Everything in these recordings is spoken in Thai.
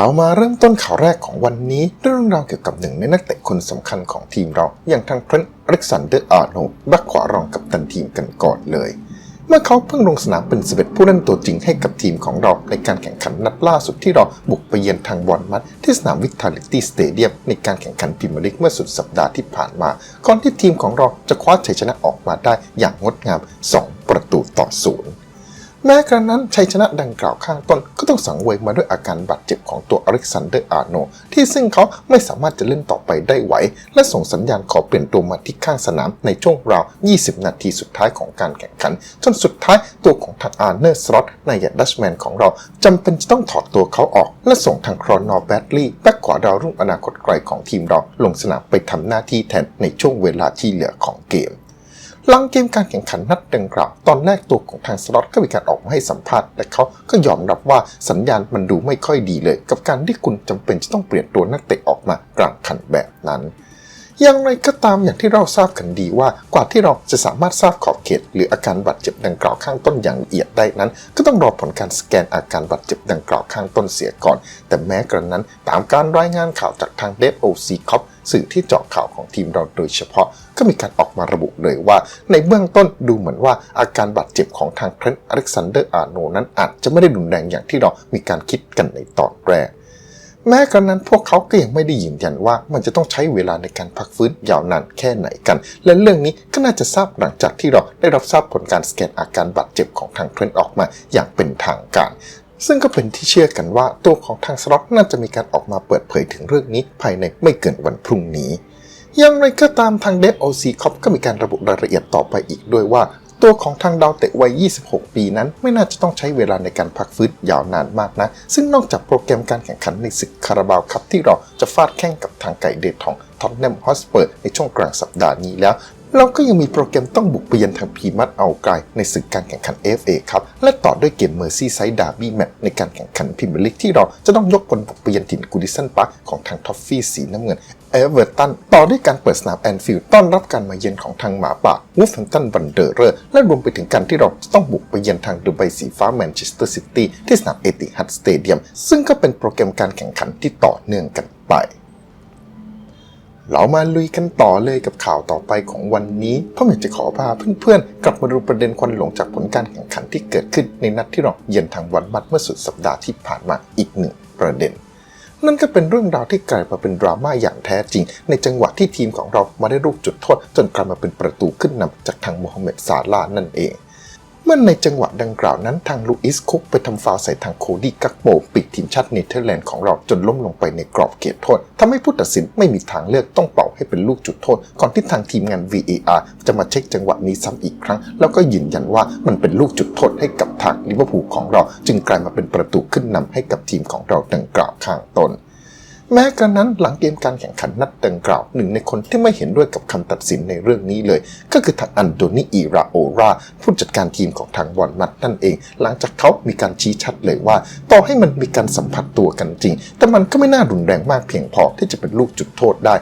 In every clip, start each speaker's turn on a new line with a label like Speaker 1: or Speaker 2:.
Speaker 1: เรามาเริ่มต้นข่าวแรกของวันนี้ด้วยเรื่องราวเกี่ยวกับหนึ่งในนักเตะคนสำคัญของทีมเรา อย่างทางเทรนต์อเล็กซานเดอร์อาร์โนบ็คขวารองกับตันทีมกันก่อนเลย เมื่อเขาเพิ่งลงสนามเป็น11ผู้เล่นตัวจริงให้กับทีมของเราในการแข่งขันนัดล่าสุดที่เราบุกไปเยือนทางบอลมัดที่สนามวิทาลิตี้สเตเดียมในการแข่งขันพรีเมียร์ลีกเมื่อสุดสัปดาห์ที่ผ่านมา ก่อนที่ทีมของเราจะคว้าชัยชนะออกมาได้อย่างงดงาม 2 ประตูต่อศูนย์ แม้กระนั้นชัยชนะดังกล่าวข้างต้นก็ต้องสังเวยมาด้วยอาการบาดเจ็บของตัวอเล็กซานเดอร์อาร์โนที่ซึ่งเขาไม่สามารถจะเล่นต่อไปได้ไหว และส่งสัญญาณขอเปลี่ยนตัวมาที่ข้างสนามในช่วงราว 20 นาทีสุดท้ายของการแข่งขัน จนสุดท้ายตัวของทางอาร์เนอร์สล็อตนายดัชแมนของเราจำเป็นจะต้องถอดตัวเขาออก และส่งทางครอนอร์แบดลีย์แบ็กขวาดาวรุ่งอนาคตไกลของทีมเราลงสนามไปทำหน้าที่แทนในช่วงเวลาที่เหลือของเกม หลังเกมการแข่งขันนัดดังกล่าวตอนแรกตัวของทางสล็อตก็มีการออกมาให้สัมภาษณ์และเขาก็ยอมรับว่าสัญญาณมันดูไม่ค่อยดีเลย กับการที่คุณจำเป็นจะต้องเปลี่ยนตัวนักเตะออกมากลางคันแบบนั้นอย่างไรก็ตามอย่างที่เราทราบกันดีว่ากว่าที่เราจะสามารถทราบขอบเขต หรืออาการบาดเจ็บดังกล่าวข้างต้นอย่างละเอียดได้นั้น ก็ต้องรอผลการสแกนอาการบาดเจ็บดังกล่าวข้างต้นเสียก่อน แต่แม้กระนั้นตามการรายงานข่าวจากทางเดฟโอซีคอป สื่อที่เจาะข่าวของทีมเราโดยเฉพาะ ก็มีการออกมาระบุเลยว่า ในเบื้องต้นดูเหมือนว่าอาการบาดเจ็บของทางเทรนต์อเล็กซานเดอร์อาร์โนนั้นอาจจะไม่ได้รุนแรงอย่างที่เรามีการคิดกันในตอนแรกแม้กระนั้นพวกเขาก็ยังไม่ได้ยืนยันว่ามันจะต้องใช้เวลาในการพักฟื้นยาวนานแค่ไหนกัน และเรื่องนี้ก็น่าจะทราบหลังจากที่เราได้รับทราบผลการสแกนอาการบาดเจ็บของทางเทรนต์ออกมาอย่างเป็นทางการ ซึ่งก็เป็นที่เชื่อกันว่าตัวของทางสล็อตน่าจะมีการออกมาเปิดเผยถึงเรื่องนี้ภายในไม่เกินวันพรุ่งนี้ อย่างไรก็ตามทางเดฟโอซีคอปก็มีการระบุรายละเอียดต่อไปอีกด้วยว่า ตัวของทางดาวเตะวัย 26 ปีนั้น ไม่น่าจะต้องใช้เวลาในการพักฟื้นยาวนานมากนะ ซึ่งนอกจากโปรแกรมการแข่งขันในศึกคาราบาวคัพที่เราจะฟาดแข่งกับทางไก่เดทองท็อตแนมฮอสเปอร์ในช่วงกลางสัปดาห์นี้แล้ว เราก็ยังมีโปรแกรมต้องบุกไปเยือนทางพีมัดเอาไกลในศึกการแข่งขัน FA ครับ และต่อด้วยเกมเมอร์ซี่ไซด์ดาร์บี้แมตช์ในการแข่งขันพรีเมียร์ลีกที่เราจะต้องยกพลบุกไปเยือนถิ่นกูดิสันพาร์คของทางท็อฟฟี่สีน้ำเงินเอเวอร์ตันต่อด้วยการเปิดสนามแอนฟิลด์ต้อนรับการมาเยือนของทางหมาป่าวูฟแฮมตันบันเดอร์เรอร์และรวมไปถึงการที่เราจะต้องบุกไปเยือนทางดูไบสีฟ้าแมนเชสเตอร์ซิตี้ที่สนามเอติฮัดสเตเดียมซึ่งก็เป็นโปรแกรมการแข่งขันที่ต่อเนื่องกันไป เรามาลุยกันต่อเลยกับข่าวต่อไปของวันนี้เพราะอยากจะขอพาเพื่อนๆ กลับมาดูประเด็นควันหลงจากผลการแข่งขันที่เกิดขึ้นในนัดที่เราเยือนทางวันบัดเมื่อสุดสัปดาห์ที่ผ่านมาอีกหนึ่งประเด็น นั่นก็เป็นเรื่องราวที่กลายมาเป็นดราม่าอย่างแท้จริง ในจังหวะที่ทีมของเรามาได้ลูกจุดโทษ จนกลายมาเป็นประตูขึ้นนำจากทางโมฮัมเหม็ดซาลาห์นั่นเอง มื่อในจังหวะดังกล่าวนั้นทางลูอิสคุกไปทำฟาวใส่ทางโคดี้กักโปปีกทีมชาติเนเธอร์แลนด์ของเราจนล้มลงไปในกรอบเขตโทษทำให้ผู้ตัดสินไม่มีทางเลือกต้องเป่าให้เป็นลูกจุดโทษ ก่อนที่ทางทีมงาน VAR จะมาเช็คจังหวะนี้ซ้ำอีกครั้ง แล้วก็ยืนยันว่ามันเป็นลูกจุดโทษให้กับทางลิเวอร์พูลของเรา จึงกลายมาเป็นประตูขึ้นนำให้กับทีมของเราดังกล่าวข้างต้น แม้กระนั้นหลังเกมการแข่งขันนัดดังกล่าวหนึ่งในคนที่ไม่เห็นด้วยกับคำตัดสินในเรื่องนี้เลย ก็คือทางอันโดนีอีราโอราผู้จัดการทีมของทางบอลนัดนั่นเอง หลังจากเขามีการชี้ชัดเลยว่า ต่อให้มันมีการสัมผัสตัวกันจริง แต่มันก็ไม่น่ารุนแรงมากเพียงพอที่จะเป็นลูกจุดโทษได้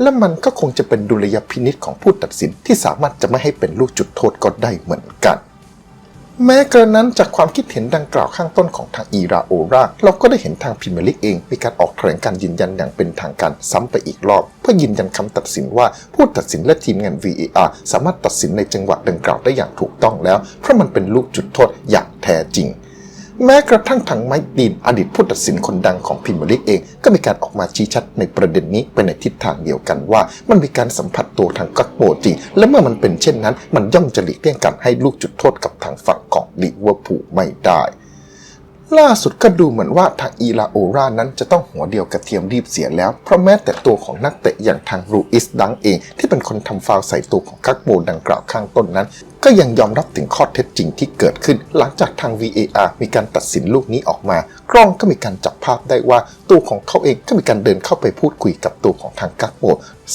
Speaker 1: และมันก็คงจะเป็นดุลยพินิษของผู้ตัดสินที่สามารถจะไม่ให้เป็นลูกจุดโทษก็ได้เหมือนกัน แม้กระนั้นจากความคิดเห็นดังกล่าวข้างต้นของทางอีราโอราเราก็ได้เห็นทางพิมลิกเอง มีการออกแถลงการยืนยันอย่างเป็นทางการซ้ำไปอีกรอบ เพื่อยืนยันคำตัดสินว่าผู้ตัดสินและทีมงาน VAR สามารถตัดสินในจังหวะดังกล่าวได้อย่างถูกต้องแล้ว เพราะมันเป็นลูกจุดโทษอย่างแท้จริง แม้กระทั่งทางไมค์ดีนอดีตผู้ตัดสินคนดังของพิมลิกเอง ก็มีการออกมาชี้ชัดในประเด็นนี้ไปในทิศทางเดียวกันว่า มันมีการสัมผัสตัวทางกักโปจริง และเมื่อมันเป็นเช่นนั้น มันย่อมจะหลีกเลี่ยงการให้ลูกจุดโทษกับทางฝั่งของลิเวอร์พูลไม่ได้ ล่าสุดก็ดูเหมือนว่าทางอีลาโอรานั้นจะต้องหัวเดียวกระเทียมรีบเสียแล้ว เพราะแม้แต่ตัวของนักเตะอย่างทางรูอิสดังเอง ที่เป็นคนทำฟาวใส่ตัวของกักโบดังกล่าวข้างต้นนั้น ก็ยังยอมรับถึงข้อเท็จจริงที่เกิดขึ้น หลังจากทาง VAR มีการตัดสินลูกนี้ออกมา กล้องก็มีการจับภาพได้ว่า ตัวของเขาเองก็มีการเดินเข้าไปพูดคุยกับตัวของทางกักโบ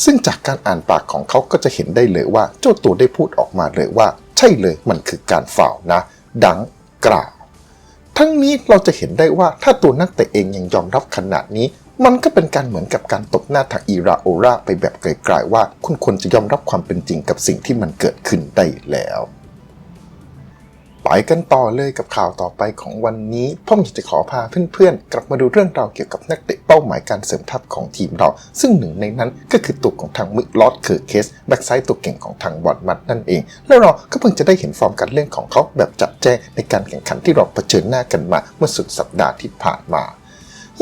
Speaker 1: ซึ่งจากการอ่านปากของเขาก็จะเห็นได้เลยว่า เจ้าตัวได้พูดออกมาเลยว่า ใช่เลยมันคือการฝ่าวนะ ดังกล่าว ทั้งนี้เราจะเห็นได้ว่าถ้าตัวนักเตะเองยังยอมรับขนาดนี้ มันก็เป็นการเหมือนกับการตบหน้าทางอีราโอราไปแบบไกลๆว่า คุณควรจะยอมรับความเป็นจริงกับสิ่งที่มันเกิดขึ้นได้แล้ว ไปกันต่อเลยกับข่าวต่อไปของวันนี้พ่อมอยากจะขอพาเพื่อนๆ กลับมาดูเรื่องราวเกี่ยวกับนักเตะเป้าหมายการเสริมทัพของทีมเรา ซึ่งหนึ่งในนั้นก็คือตัวของทางมิกลอดเคอร์เคสแบ็กไซต์ตัวเก่งของทางบอดมัดนั่นเอง แล้วเราก็เพิ่งจะได้เห็นฟอร์มการเล่นของเขาแบบจัดแจ้งในการแข่งขันที่เราเผชิญหน้ากันมาเมื่อสุดสัปดาห์ที่ผ่านมา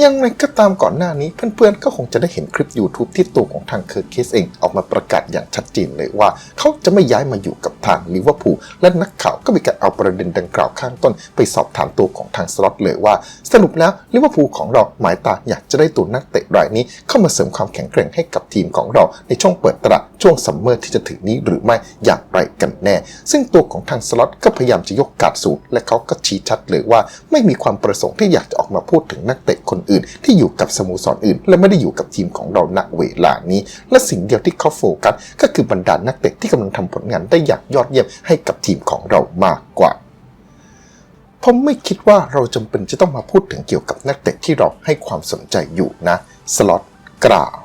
Speaker 1: ยังไงก็ตามก่อนหน้านี้เพื่อนๆก็คงจะได้เห็นคลิป YouTube ที่ตัวของทางเคิร์กเคสเองออกมาประกาศอย่างชัดเจนเลยว่า เขาจะไม่ย้ายมาอยู่กับทางลิเวอร์พูลและนักข่าวก็มีการเอาประเด็นดังกล่าวข้างต้น ไปสอบถามตัวของทางสล็อตเลยว่า สรุปแล้วลิเวอร์พูลของเราหมายตาอยากจะได้ตัวนักเตะรายนี้เข้ามาเสริมความแข็งแกร่งให้กับทีมของเราในช่วงเปิดตลาดช่วงซัมเมอร์ที่จะถึงนี้หรือไม่อย่างไรกันแน่ ซึ่งตัวของทางสล็อตก็พยายามจะยกกาดสูงและเขาก็ชี้ชัดเลยว่า ไม่มีความประสงค์ที่อยากจะออกมาพูดถึงนักเตะคนอื่น ที่อยู่กับสโมสรอื่น และไม่ได้อยู่กับทีมของเราณเวลานี้ และสิ่งเดียวที่เขาโฟกัสก็คือบรรดานักเตะที่กำลังทำผลงานได้อย่างยอดเยี่ยมให้กับทีมของเรามากกว่าผมไม่คิดว่าเราจำเป็นจะต้องมาพูดถึงเกี่ยวกับนักเตะที่เราให้ความสนใจอยู่นะ สล็อตกล่าว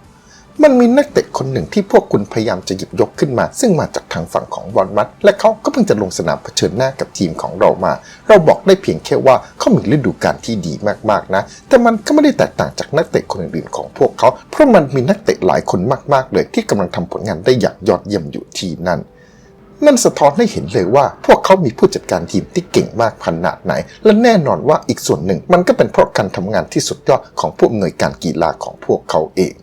Speaker 1: มันมีนักเตะคนหนึ่งที่พวกคุณพยายามจะหยิบยกขึ้นมา ซึ่งมาจากทางฝั่งของบอลมัดและเขาก็เพิ่งจะลงสนามเผชิญหน้ากับทีมของเรามา เราบอกได้เพียงแค่ว่าเขามีฤดูกาลที่ดีมากๆนะ แต่มันก็ไม่ได้แตกต่างจากนักเตะคนอื่นๆของพวกเขา เพราะมันมีนักเตะหลายคนมากๆ เลยที่กำลังทำผลงานได้อย่างยอดเยี่ยมอยู่ทีนั่นนั่นสะท้อนให้เห็นเลยว่า พวกเขามีผู้จัดการทีมที่เก่งมากขนาดไหน และแน่นอนว่าอีกส่วนหนึ่งมันก็เป็นเพราะการทำงานที่สุดยอดของผู้อำนวยการกีฬาของพวกเขาเอง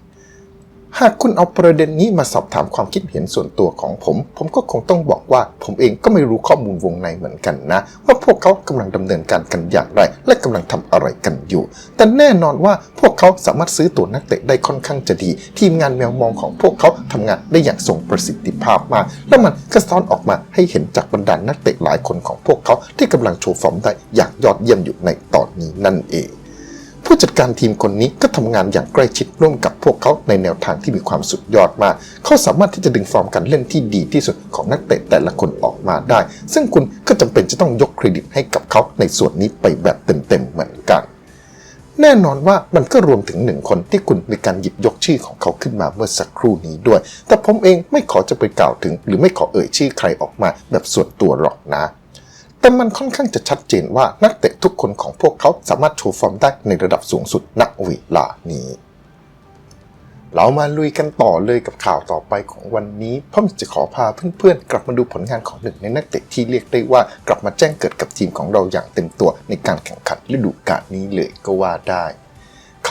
Speaker 1: หากคุณเอาประเด็นนี้มาสอบถามความคิดเห็นส่วนตัวของผม ผมก็คงต้องบอกว่า ผมเองก็ไม่รู้ข้อมูลวงในเหมือนกันนะ ว่าพวกเขากำลังดำเนินการกันอย่างไร และกำลังทำอะไรกันอยู่ แต่แน่นอนว่าพวกเขาสามารถซื้อตัวนักเตะได้ค่อนข้างจะดี ทีมงานแมวมองของพวกเขาทำงานได้อย่างทรงประสิทธิภาพมาก และมันก็สะท้อนออกมาให้เห็นจากบรรดานักเตะหลายคนของพวกเขาที่กำลังโชว์ฟอร์มได้อย่างยอดเยี่ยมอยู่ในตอนนี้นั่นเอง ผู้จัดการทีมคนนี้ก็ทำงานอย่างใกล้ชิดร่วมกับพวกเขาในแนวทางที่มีความสุดยอดมาก เขาสามารถที่จะดึงฟอร์มการเล่นที่ดีที่สุดของนักเตะแต่ละคนออกมาได้ ซึ่งคุณก็จำเป็นจะต้องยกเครดิตให้กับเขาในส่วนนี้ไปแบบเต็มๆเหมือนกันแน่นอนว่ามันก็รวมถึงหนึ่งคนที่คุณมีการหยิบยกชื่อของเขาขึ้นมาเมื่อสักครู่นี้ด้วย แต่ผมเองไม่ขอจะไปกล่าวถึง หรือไม่ขอเอ่ยชื่อใครออกมาแบบส่วนตัวหรอกนะ แต่มันค่อนข้างจะชัดเจนว่านักเตะทุกคนของพวกเขาสามารถโชว์ฟอร์มได้ในระดับสูงสุดณเวลานี้ เรามาลุยกันต่อเลยกับข่าวต่อไปของวันนี้พ่อมจะขอพาเพื่อนๆ กลับมาดูผลงานของหนึ่งในนักเตะที่เรียกได้ว่ากลับมาแจ้งเกิดกับทีมของเราอย่างเต็มตัวในการแข่งขันฤดูกาลนี้เลยก็ว่าได้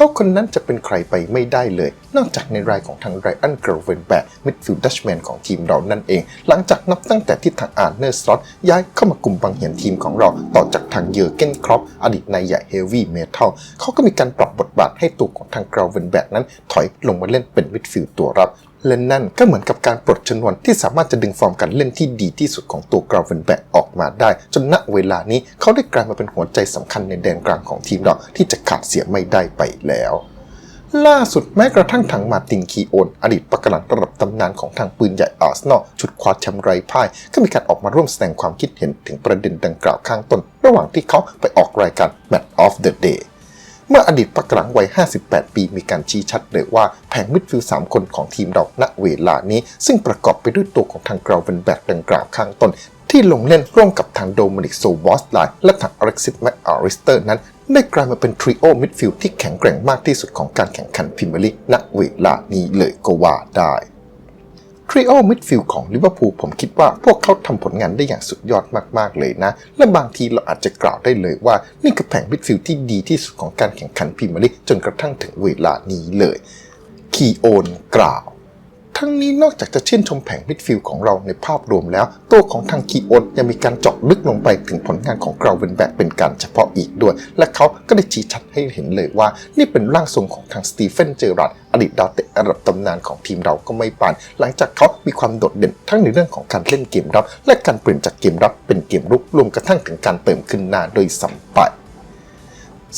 Speaker 1: เขาคนนั้นจะเป็นใครไปไม่ได้เลย นอกจากในรายของทางไรอันเกรเวนแบกมิดฟิลด์ดัชแมนของทีมเรานั่นเอง หลังจากนับตั้งแต่ที่ทางอาร์เนอร์สล็อตย้ายเข้ามากลุ่มบังเหียนทีมของเราต่อจากทางเยอร์เกนครอปอดีตนายใหญ่เฮฟวี่เมทัลเขาก็มีการปรับบทบาทให้ตัวของทางเกรเวนแบกนั้นถอยลงมาเล่นเป็นมิดฟิลด์ตัวรับ และนั่นก็เหมือนกับการปลดชนวนที่สามารถจะดึงฟอร์มการเล่นที่ดีที่สุดของตัวกราเวนแบกออกมาได้ จนณเวลานี้เขาได้กลายมาเป็นหัวใจสำคัญในแดนกลางของทีมเราที่จะขาดเสียไม่ได้ไปแล้วล่าสุดแม้กระทั่งทางมาตินคีโอน อดีตประกหลังระดับตำนานของทางปืนใหญ่อาร์เซนอลชุดคว้าแชมป์ไร้พ่าย ก็มีการออกมาร่วมแสดงความคิดเห็นถึงประเด็นดังกล่าวข้างต้น ระหว่างที่เขาไปออกรายการ Match of the Day เมื่ออดีตประกหลังวัย 58 ปีมีการชี้ชัดเลยว่าแผงมิดฟิลด์3คนของทีมเราณเวลานี้ ซึ่งประกอบไปด้วยตัวของทางกราเวนแบกดังกล่าวข้างต้น ที่ลงเล่นร่วมกับทางโดมินิกโซบอสไลน์และทางอเล็กซิสแมคอาริสเตอร์นั้นได้กลายมาเป็นทริโอมิดฟิลด์ที่แข็งแกร่งมากที่สุดของการแข่งขันพรีเมียร์ลีกณเวลานี้เลยก็ว่าได้ ทริโอมิดฟิลด์ของลิเวอร์พูลผมคิดว่าพวกเขาทำผลงานได้อย่างสุดยอดมากๆเลยนะ และบางทีเราอาจจะกล่าวได้เลยว่า นี่คือแผงมิดฟิลด์ที่ดีที่สุดของการแข่งขันพรีเมียร์ลีกจนกระทั่งถึงเวลานี้เลยคีโอนกล่าว ทั้งนี้นอกจากจะชื่นชมแผงมิดฟิลด์ของเราในภาพรวมแล้ว ตัวของทางคีโอนยังมีการเจาะลึกลงไปถึงผลงานของกราเวนแบกเป็นการเฉพาะอีกด้วย และเขาก็ได้ชี้ชัดให้เห็นเลยว่า นี่เป็นร่างทรงของทางสตีเฟนเจอรัดอดีตดาวเตะระดับตำนานของทีมเราก็ไม่ปาน หลังจากเขามีความโดดเด่นทั้งในเรื่องของการเล่นเกมรับ และการเปลี่ยนจากเกมรับเป็นเกมรุกรวมกระทั่งถึงการเติมขึ้นหน้าโดยสัมไป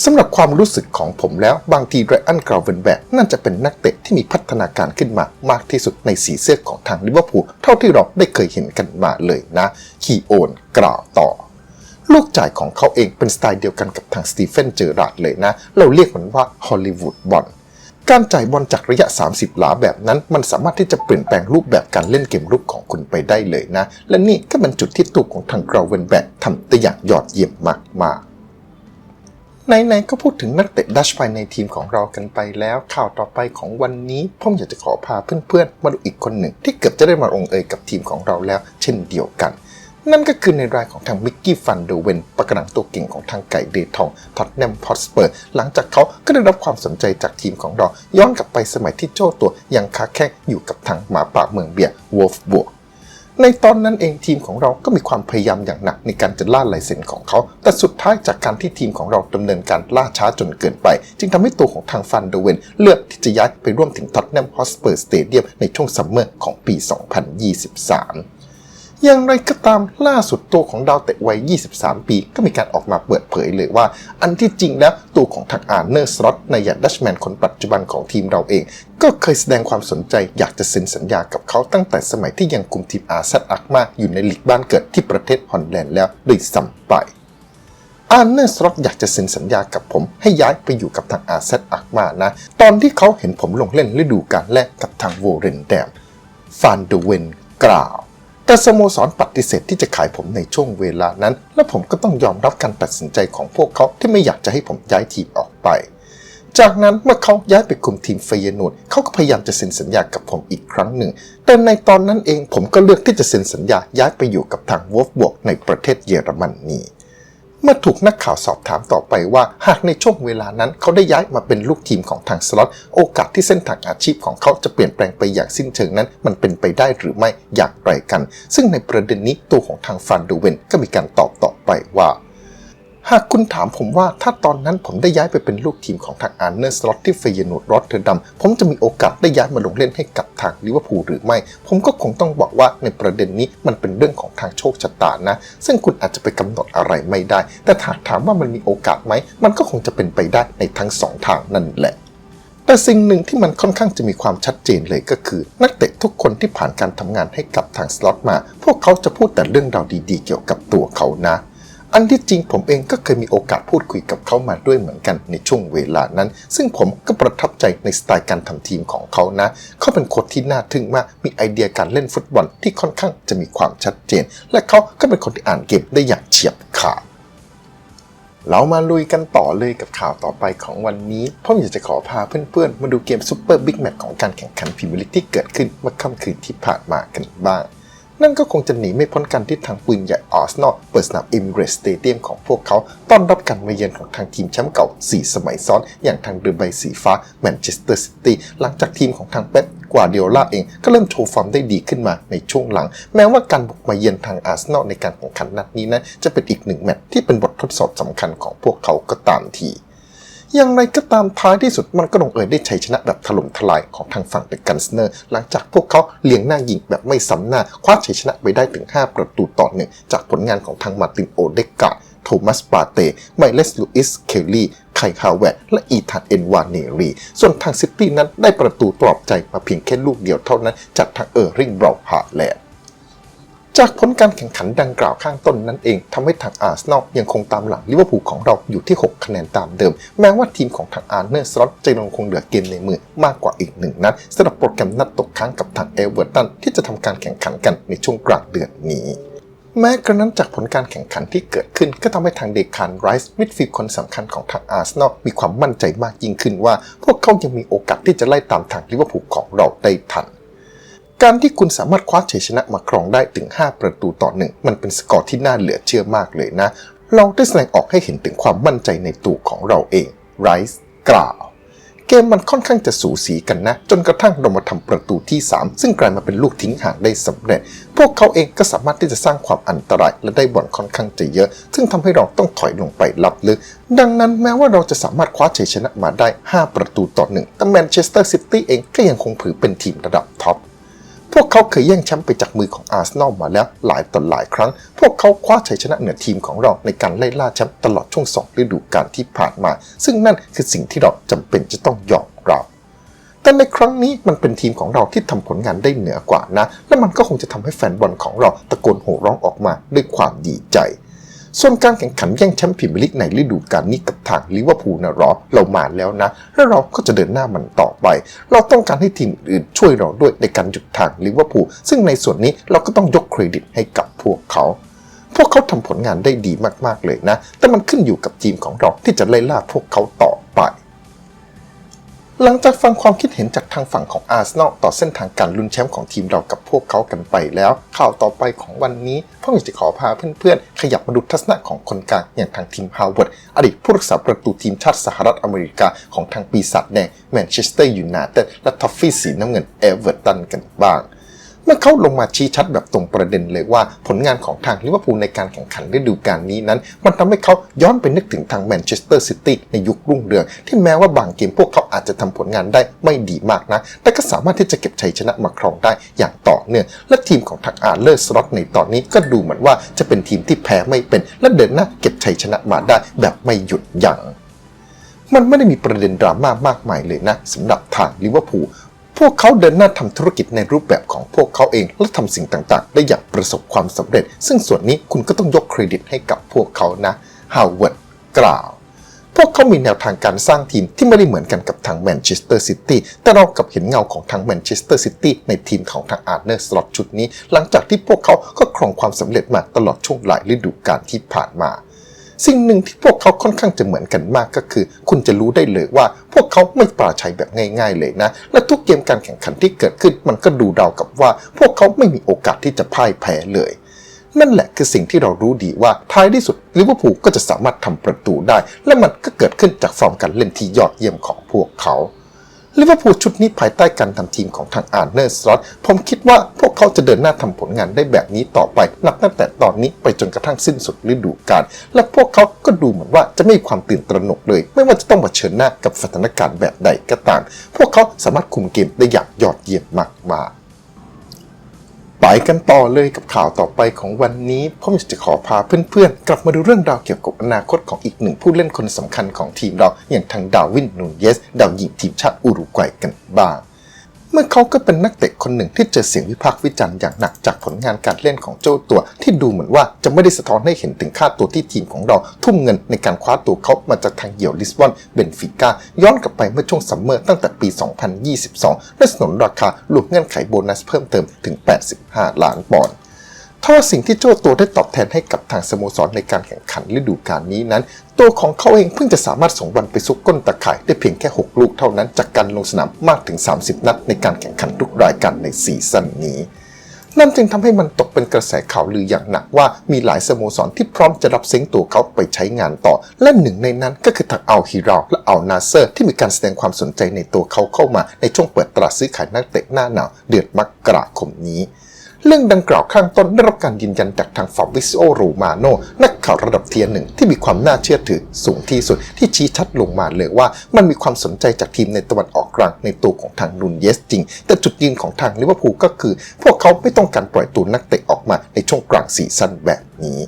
Speaker 1: สำหรับความรู้สึกของผมแล้วบางทีไรอันกราเวนแบกน่าจะเป็นนักเตะที่มีพัฒนาการขึ้นมามากที่สุดในสีเสื้อของทางลิเวอร์พูลเท่าที่เราได้เคยเห็นกันมาเลยนะ คีโอนกล่าวต่อ ลูกจ่ายของเขาเองเป็นสไตล์เดียวกันกับทางสตีเฟนเจอราร์ดเลยนะ เราเรียกมันว่าฮอลลีวูดบอลการจ่ายบอลจากระยะ 30 หลาแบบนั้น มันสามารถที่จะเปลี่ยนแปลงรูปแบบการเล่นเกมรุกของคุณไปได้เลยนะ และนี่ก็เป็นจุดที่ตัวของทางกราเวนแบกทำได้อย่างยอดเยี่ยมมากๆ ไหนๆก็พูดถึงนักเตะดัชภายในทีมของเรากันไปแล้ว ข่าวต่อไปของวันนี้ผมอยากจะขอพาเพื่อนๆ มาดูอีกคนหนึ่ง ที่เกือบจะได้มาลงเอยกับทีมของเราแล้ว เช่นเดียวกัน นั่นก็คือในรายของทางมิกกี้ฟันเดอร์เวนประกนังตัวเก่งของทางไก่เดทองท็อตแนมพอตสเปอร์หลังจากเขาก็ได้รับความสนใจจากทีมของเรา ย้อนกลับไปสมัยที่โจ้ตัวยังคาแค่อยู่กับทางหมาป่าเมืองเบียร์วอลฟบวก ในตอนนั้นเองทีมของเราก็มีความพยายามอย่างหนักในการจะล่าลายเซ็นของเขา แต่สุดท้ายจากการที่ทีมของเราดำเนินการล่าช้าจนเกินไป จึงทำให้ตัวของทางฟันเดเวนเลือกที่จะย้ายไปร่วมถึงท็อตแนมฮอสเปอร์สเตเดียมในช่วงซัมเมอร์ของปี 2023 อย่างไรก็ตามล่าสุดตัวของดาวเตะวัย 23 ปี ก็มีการออกมาเปิดเผยเลยว่า อันที่จริงแล้วตัวของทางอาร์เนอร์สล็อตในยันดัชแมนคนปัจจุบันของทีมเราเอง ก็เคยแสดงความสนใจอยากจะเซ็นสัญญากับเขาตั้งแต่สมัยที่ยังคุมทีมอาร์เซอักมาอยู่ในลีกบ้านเกิดที่ประเทศฮอลแลนด์แล้วด้วยซ้ำไปอาร์เนอร์สล็อตอยากจะเซ็นสัญญากับผม ให้ย้ายไปอยู่กับทางอาร์เซอักมานะ ตอนที่เขาเห็นผมลงเล่นฤดูกาลแรกกับทางโวเรนแดมฟานเดเวนกล่าว แต่สโมสรปฏิเสธที่จะขายผมในช่วงเวลานั้น และผมก็ต้องยอมรับการตัดสินใจของพวกเขาที่ไม่อยากจะให้ผมย้ายทีมออกไป จากนั้นเมื่อเขาย้ายไปคุมทีมเฟยนูดเขาก็พยายามจะเซ็นสัญญากับผมอีกครั้งหนึ่ง แต่ในตอนนั้นเองผมก็เลือกที่จะเซ็นสัญญาย้ายไปอยู่กับทางวอฟบวกในประเทศเยอรมนนี เมื่อถูกนักข่าวสอบถามต่อไปว่า หากในช่วงเวลานั้นเขาได้ย้ายมาเป็นลูกทีมของทางสล็อตโอกาสที่เส้นทางอาชีพของเขาจะเปลี่ยนแปลงไปอย่างสิ้นเชิงนั้น มันเป็นไปได้หรือไม่อย่างไรกัน ซึ่งในประเด็นนี้ตัวของทางฟันดูเวนก็มีการตอบต่อไปว่า หากคุณถามผมว่าถ้าตอนนั้นผมได้ย้ายไปเป็นลูกทีมของทางอาร์เนอร์สล็อตที่เฟยนูดรอตเทอร์ดัมผมจะมีโอกาสได้ย้ายมาลงเล่นให้กับทางลิเวอร์พูลหรือไม่ ผมก็คงต้องบอกว่าในประเด็นนี้มันเป็นเรื่องของทางโชคชะตานะ ซึ่งคุณอาจจะไปกำหนดอะไรไม่ได้ แต่หากถามว่ามันมีโอกาสไหม มันก็คงจะเป็นไปได้ในทั้งสองทางนั่นแหละแต่สิ่งหนึ่งที่มันค่อนข้างจะมีความชัดเจนเลยก็คือ นักเตะทุกคนที่ผ่านการทำงานให้กับทางสล็อตมา พวกเขาจะพูดแต่เรื่องราวดีๆ เกี่ยวกับตัวเขานะ อันที่จริงผมเองก็เคยมีโอกาสพูดคุยกับเขามาด้วยเหมือนกันในช่วงเวลานั้น ซึ่งผมก็ประทับใจในสไตล์การทำทีมของเขานะ เขาเป็นคนที่น่าทึ่งมาก มีไอเดียการเล่นฟุตบอลที่ค่อนข้างจะมีความชัดเจน และเขาก็เป็นคนที่อ่านเกมได้อย่างเฉียบขาดเรามาลุยกันต่อเลยกับข่าวต่อไปของวันนี้ผมอยากจะขอพาเพื่อนๆ มาดูเกมซูเปอร์บิ๊กแมตช์ของการแข่งขันพรีเมียร์ลีกที่เกิดขึ้นเมื่อค่ำคืนที่ผ่านมากันบ้าง นั่นก็คงจะหนีไม่พ้นการที่ทางปืนใหญ่อาร์เซนอลเปิดสนามเอมิเรสสเตเดียมของพวกเขาต้อนรับการมาเยือนของทางทีมแชมป์เก่า 4 สมัยซ้อน อย่างทางเรือใบสีฟ้าแมนเชสเตอร์ซิตี้หลังจากทีมของทางเป๊ปกวาเดียล่าเองก็เริ่มโชว์ฟอร์มได้ดีขึ้นมาในช่วงหลัง แม้ว่าการบุกมาเยือนทางอาร์เซนอลในการแข่งขันนัดนี้นะจะเป็นอีกหนึ่งแมตช์ที่เป็นบททดสอบสำคัญของพวกเขาก็ตามที อย่างไรก็ตามท้ายที่สุดมันก็ลงเอยได้ชัยชนะแบบถล่มทลายของทางฝั่งเดอะกันสเนอร์ หลังจากพวกเขาเลี้ยงหน้ายิงแบบไม่ซ้ำหน้า คว้าชัยชนะไปได้ถึง 5 ประตูต่อหนึ่งจากผลงานของทางมาร์ตินโอเดกาโทมัสปาเต้ไมเลสลูอิส เคลลี่ ไคฮาวเวตและอีธานเอ็นวานเนรี ส่วนทางซิตี้นั้นได้ประตูปลอบใจมาเพียงแค่ลูกเดียวเท่านั้นจากทางเออร์ริงบราวฮาแลนด์ จากผลการแข่งขันดังกล่าวข้างต้นนั้นเองทำให้ทางอาร์เซนอลยังคงตามหลังลิเวอร์พูลของเราอยู่ที่ 6 คะแนนตามเดิม แม้ว่าทีมของทางอาร์เนอร์สล็อตจะยังคงเหลือเกมในมือมากกว่าอีกหนึ่งนัดสำหรับโปรแกรมนัดตกค้างกับทางเอเวอร์ตันที่จะทำการแข่งขันกันในช่วงกลางเดือนนี้แม้กระนั้นจากผลการแข่งขันที่เกิดขึ้นก็ทำให้ทางเดคานไรส์มิดฟิลด์คนสำคัญของทางอาร์เซนอลมีความมั่นใจมากยิ่งขึ้นว่า พวกเขายังมีโอกาสที่จะไล่ตามทางลิเวอร์พูลของเราได้ทัน การที่คุณสามารถคว้าชัยชนะมาครองได้ถึง 5 ประตูต่อหนึ่งมันเป็นสกอร์ที่น่าเหลือเชื่อมากเลยนะ เราได้แสดงออกให้เห็นถึงความมั่นใจในตัวของเราเองไรส์กล่าว เกมมันค่อนข้างจะสูสีกันนะ จนกระทั่งเรามาทำประตูที่ 3 ซึ่งกลายมาเป็นลูกทิ้งห่างได้สำเร็จ พวกเขาเองก็สามารถที่จะสร้างความอันตรายและได้บอลค่อนข้างจะเยอะ ซึ่งทำให้เราต้องถอยลงไปรับลึก ดังนั้นแม้ว่าเราจะสามารถคว้าชัยชนะมาได้ 5 ประตูต่อหนึ่งแต่แมนเชสเตอร์ซิตี้เองก็ยังคงถือเป็นทีมระดับท็อป พวกเขาเคยแย่งแชมป์ไปจากมือของอาร์เซนอลมาแล้วหลายต่อหลายครั้ง พวกเขาคว้าชัยชนะเหนือทีมของเราในการไล่ล่าแชมป์ตลอดช่วงสองฤดูกาลที่ผ่านมา ซึ่งนั่นคือสิ่งที่เราจำเป็นจะต้องยอมรับแต่ในครั้งนี้มันเป็นทีมของเราที่ทำผลงานได้เหนือกว่านะ และมันก็คงจะทำให้แฟนบอลของเราตะโกนโห่ร้องออกมาด้วยความดีใจ ส่วนการแข่งขันแย่งแชมป์พรีเมียร์ลีกในฤดูกาลนี้กับทางลิเวอร์พูลนะหรอเรามาแล้วนะ แล้วเราก็จะเดินหน้ามันต่อไป เราต้องการให้ทีมอื่นช่วยเราด้วยในการหยุดทางลิเวอร์พูลซึ่งในส่วนนี้เราก็ต้องยกเครดิตให้กับพวกเขา พวกเขาทำผลงานได้ดีมากๆเลยนะ แต่มันขึ้นอยู่กับทีมของเราที่จะไล่ล่าพวกเขาต่อไป หลังจากฟังความคิดเห็นจากทางฝั่งของอาร์เซนอลต่อเส้นทางการลุ้นแชมป์ของทีมเรากับพวกเขากันไปแล้ว ข่าวต่อไปของวันนี้พ่ออยากจะขอพาเพื่อนๆ ขยับมาดูทัศนะของคนกลางอย่างทางทีมฮาวเวิร์ดอดีตผู้รักษาประตูทีมชาติสหรัฐอเมริกาของทางปีศาจแดงแมนเชสเตอร์ยูไนเต็ดและทอฟฟี่สีน้ำเงินเอเวอร์ตันกันบ้าง มื่อเขาลงมาชี้ชัดแบบตรงประเด็นเลยว่าผลงานของทางลิเวอร์พูลในการแข่งขันฤดูกาลนี้นั้น มันทำให้เขาย้อนไปนึกถึงทางแมนเชสเตอร์ซิตี้ในยุครุ่งเรือง ที่แม้ว่าบางเกมพวกเขาอาจจะทำผลงานได้ไม่ดีมากนะ แต่ก็สามารถที่จะเก็บชัยชนะมาครองได้อย่างต่อเนื่องและทีมของทางอาร์เลอร์สล็อตในตอนนี้ก็ดูเหมือนว่าจะเป็นทีมที่แพ้ไม่เป็น และเดินหน้าเก็บชัยชนะมาได้แบบไม่หยุดยัง้งมันไม่ได้มีประเด็นดราม่ามากมายเลยนะสำหรับทางลิเวอร์พูล พวกเขาเดินหน้าทำธุรกิจในรูปแบบของพวกเขาเอง และทำสิ่งต่างๆ ได้อย่างประสบความสำเร็จ ซึ่งส่วนนี้คุณก็ต้องยกเครดิตให้กับพวกเขานะฮาวเวิร์ดกล่าว พวกเขามีแนวทางการสร้างทีมที่ไม่ได้เหมือนกันกับทางแมนเชสเตอร์ซิตี้แต่เรากับเห็นเงาของทางแมนเชสเตอร์ซิตี้ในทีมของทางอาร์เนอร์สล็อตชุดนี้ หลังจากที่พวกเขาก็ครองความสำเร็จมาตลอดช่วงหลายฤดูกาลที่ผ่านมา สิ่งหนึ่งที่พวกเขาค่อนข้างจะเหมือนกันมากก็คือ คุณจะรู้ได้เลยว่า พวกเขาไม่ปราชัยแบบง่าย ๆ เลยนะ และทุกเกมการแข่งขันที่เกิดขึ้น มันก็ดูเดากับว่า พวกเขาไม่มีโอกาสที่จะพ่ายแพ้เลยนั่นแหละคือสิ่งที่เรารู้ดีว่าท้ายที่สุดลิเวอร์พูลก็จะสามารถทำประตูได้ และมันก็เกิดขึ้นจากฟอร์มการเล่นที่ยอดเยี่ยมของพวกเขา ลิเวอร์พูลชุดนี้ภายใต้การทำทีมของทางอาร์เนอร์สล็อตผมคิดว่าพวกเขาจะเดินหน้าทำผลงานได้แบบนี้ต่อไปนับตั้งแต่ตอนนี้ไปจนกระทั่งสิ้นสุดฤดูกาลและพวกเขาก็ดูเหมือนว่าจะไม่มีความตื่นตระหนกเลย ไม่ว่าจะต้องมาเชิญหน้ากับสถานการณ์แบบใดก็ตาม พวกเขาสามารถคุมเกมได้อย่างยอดเยี่ยมมากๆ ไปกันต่อเลยกับข่าวต่อไปของวันนี้ผมอยากจะขอพาเพื่อนๆ กลับมาดูเรื่องราวเกี่ยวกับอนาคตของอีกหนึ่งผู้เล่นคนสำคัญของทีมเราอย่างทางดาวินนูเยส ดาวยิงทีมชาติอุรุกวัยกันบ้าง เมื่อเขาก็เป็นนักเตะคนหนึ่งที่เจอเสียงวิพากษ์วิจารณ์อย่างหนักจากผลงานการเล่นของเจ้าตัว ที่ดูเหมือนว่าจะไม่ได้สะท้อนให้เห็นถึงค่าตัวที่ทีมของเรา ทุ่มเงินในการคว้าตัวเขามาจากทางเหี่ยวลิสบอนเบนฟิก้าย้อนกลับไปเมื่อช่วงซัมเมอร์ตั้งแต่ปี 2022 และสนนราคารวมเงื่อนไขโบนัสเพิ่มเติมถึง 85 ล้านปอนด์ ถ้าว่าสิ่งที่โจ้าตัวได้ตอบแทนให้กับทางสโมสรในการแข่งขันฤดูกาลนี้นั้น ตัวของเขาเองเพิ่งจะสามารถส่งบอลไปซุกก้นตะข่ายได้เพียงแค่ 6 ลูกเท่านั้น จากการลงสนามมากถึง 30 นัดในการแข่งขันทุกรายการในซีซั่นนี้นั่นจึงทำให้มันตกเป็นกระแสข่าวลืออย่างหนักว่ามีหลายสโมสรที่พร้อมจะรับเซ้งตัวเขาไปใช้งานต่อ และหนึ่งในนั้นก็คือทางอัลฮิราลและอัลนาเซอร์ ที่มีการแสดงความสนใจในตัวเขาเข้ามาในช่วงเปิดตลาดซื้อขายนักเตะหน้าหนาวเดือนมกราคมนี้ เรื่องดังกล่าวข้างต้นได้รับการยืนยันจากทางฟาบริซิโอรูมาโนนักข่าวระดับเทียร์หนึ่งที่มีความน่าเชื่อถือสูงที่สุดที่ชี้ชัดลงมาเลยว่ามันมีความสนใจจากทีมในตะวันออกกลางในตัวของทางนุนเยสจริง แต่จุดยืนของทางลิเวอร์พูลก็คือ พวกเขาไม่ต้องการปล่อยตัวนักเตะออกมาในช่วงกลางซีซั่นแบบนี้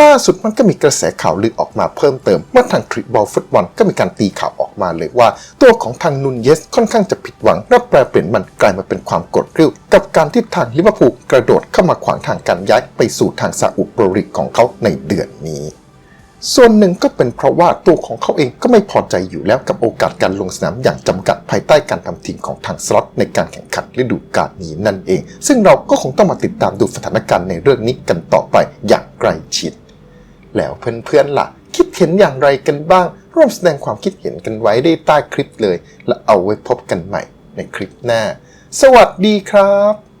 Speaker 1: ล่าสุดมันก็มีกระแสข่าวลือออกมาเพิ่มเติมเมื่อทางทริปบอลฟุตบอลก็มีการตีข่าวออกมาเลยว่า ตัวของทางนุนเยสค่อนข้างจะผิดหวังและแปลเปลี่ยนมันกลายมาเป็นความกดกริ้ว กับการที่ทางลิเวอร์พูลกระโดดเข้ามาขวางทางการย้ายไปสู่ทางซาอุโปรริกของเขาในเดือนนี้ ส่วนหนึ่งก็เป็นเพราะว่าตัวของเขาเองก็ไม่พอใจอยู่แล้วกับโอกาสการลงสนามอย่างจำกัดภายใต้การทำทีมของทางสล็อตในการแข่งขันฤดูกาลนี้นั่นเอง ซึ่งเราก็คงต้องมาติดตามดูสถานการณ์ในเรื่องนี้กันต่อไปอย่างใกล้ชิด แล้วเพื่อนๆล่ะ คิดเห็นอย่างไรกันบ้าง ร่วมแสดงความคิดเห็นกันไว้ได้ใต้คลิปเลย และเอาไว้พบกันใหม่ในคลิปหน้า สวัสดีครับ